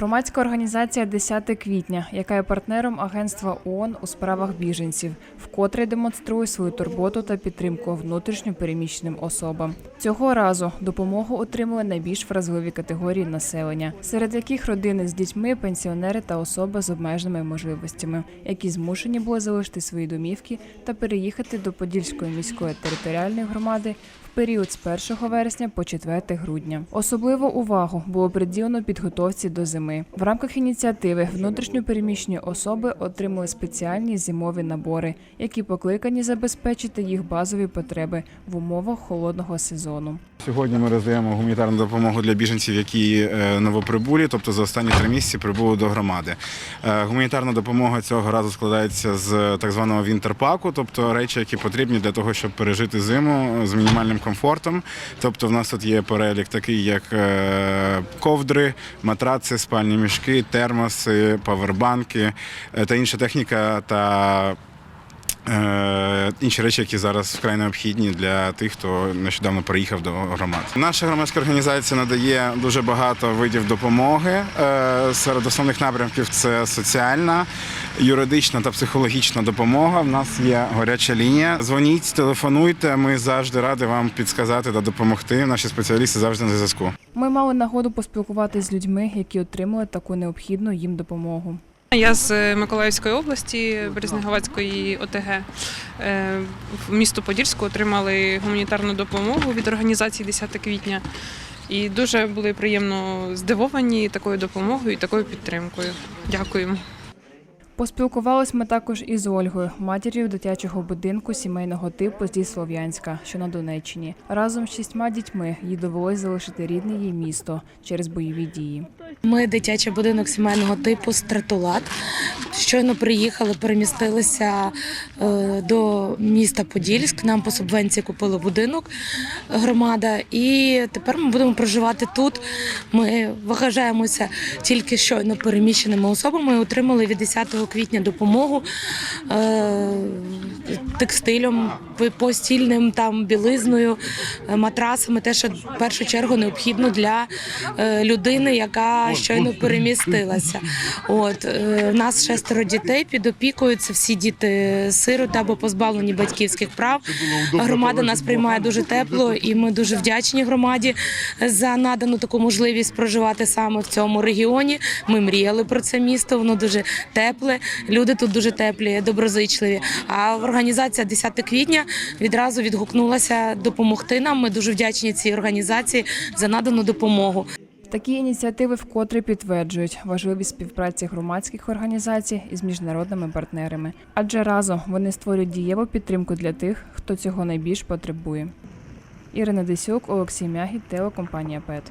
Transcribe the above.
Громадська організація «10 квітня, яка є партнером агентства ООН у справах біженців, вкотре демонструє свою турботу та підтримку внутрішньо переміщеним особам. Цього разу допомогу отримали найбільш вразливі категорії населення, серед яких родини з дітьми, пенсіонери та особи з обмеженими можливостями, які змушені були залишити свої домівки та переїхати до Подільської міської територіальної громади в період з 1 вересня по 4 грудня. Особливу увагу було приділено підготовці до зими. В рамках ініціативи внутрішньо переміщені особи отримали спеціальні зимові набори, які покликані забезпечити їх базові потреби в умовах холодного сезону. Сьогодні ми роздаємо гуманітарну допомогу для біженців, які е, новоприбулі, тобто за останні три місяці прибули до громади. Е, Гуманітарна допомога цього разу складається з так званого вінтерпаку, тобто речі, які потрібні для того, щоб пережити зиму з мінімальним комфортом. Тобто, в нас тут є перелік такий, як е, ковдри, матраци, спальні мішки, термоси, павербанки е, та інша техніка та Е, інші речі, які зараз вкрай необхідні для тих, хто нещодавно приїхав до громад. Наша громадська організація надає дуже багато видів допомоги. Е, Серед основних напрямків це соціальна, юридична та психологічна допомога. В нас є гаряча лінія. Дзвоніть, телефонуйте. Ми завжди раді вам підсказати та допомогти. Наші спеціалісти завжди на зв'язку. Ми мали нагоду поспілкуватися з людьми, які отримали таку необхідну їм допомогу. Я з Миколаївської області, Березнеговацької ОТГ. Е, В місто Подільську отримали гуманітарну допомогу від організації 10 квітня. І дуже були приємно здивовані такою допомогою і такою підтримкою. Дякуємо. Поспілкувались ми також із Ольгою, матір'ю дитячого будинку сімейного типу зі Слов'янська, що на Донеччині. Разом з шістьма дітьми їй довелось залишити рідне їй місто через бойові дії. Ми дитячий будинок сімейного типу Стратулат. Щойно приїхали, перемістилися е, до міста Подільськ. Нам по субвенції купили будинок громада, і тепер ми будемо проживати тут. Ми вважаємося тільки щойно переміщеними особами. Отримали від 10 квітня допомогу е, текстилем, постільним там білизною, е, матрасами. Те, що в першу чергу необхідно для е, людини, яка щойно перемістилася. От в нас шестеро дітей під. Це всі діти сироти або позбавлені батьківських прав. Громада нас приймає дуже тепло, і ми дуже вдячні громаді за надану таку можливість проживати саме в цьому регіоні. Ми мріяли про це місто. Воно дуже тепле. Люди тут дуже теплі, доброзичливі. А організація 10 квітня відразу відгукнулася допомогти нам. Ми дуже вдячні цій організації за надану допомогу. Такі ініціативи вкотре підтверджують важливість співпраці громадських організацій із міжнародними партнерами, адже разом вони створюють дієву підтримку для тих, хто цього найбільш потребує. Ірина Десюк, Олексій Мягід, телекомпанія ПЕТ.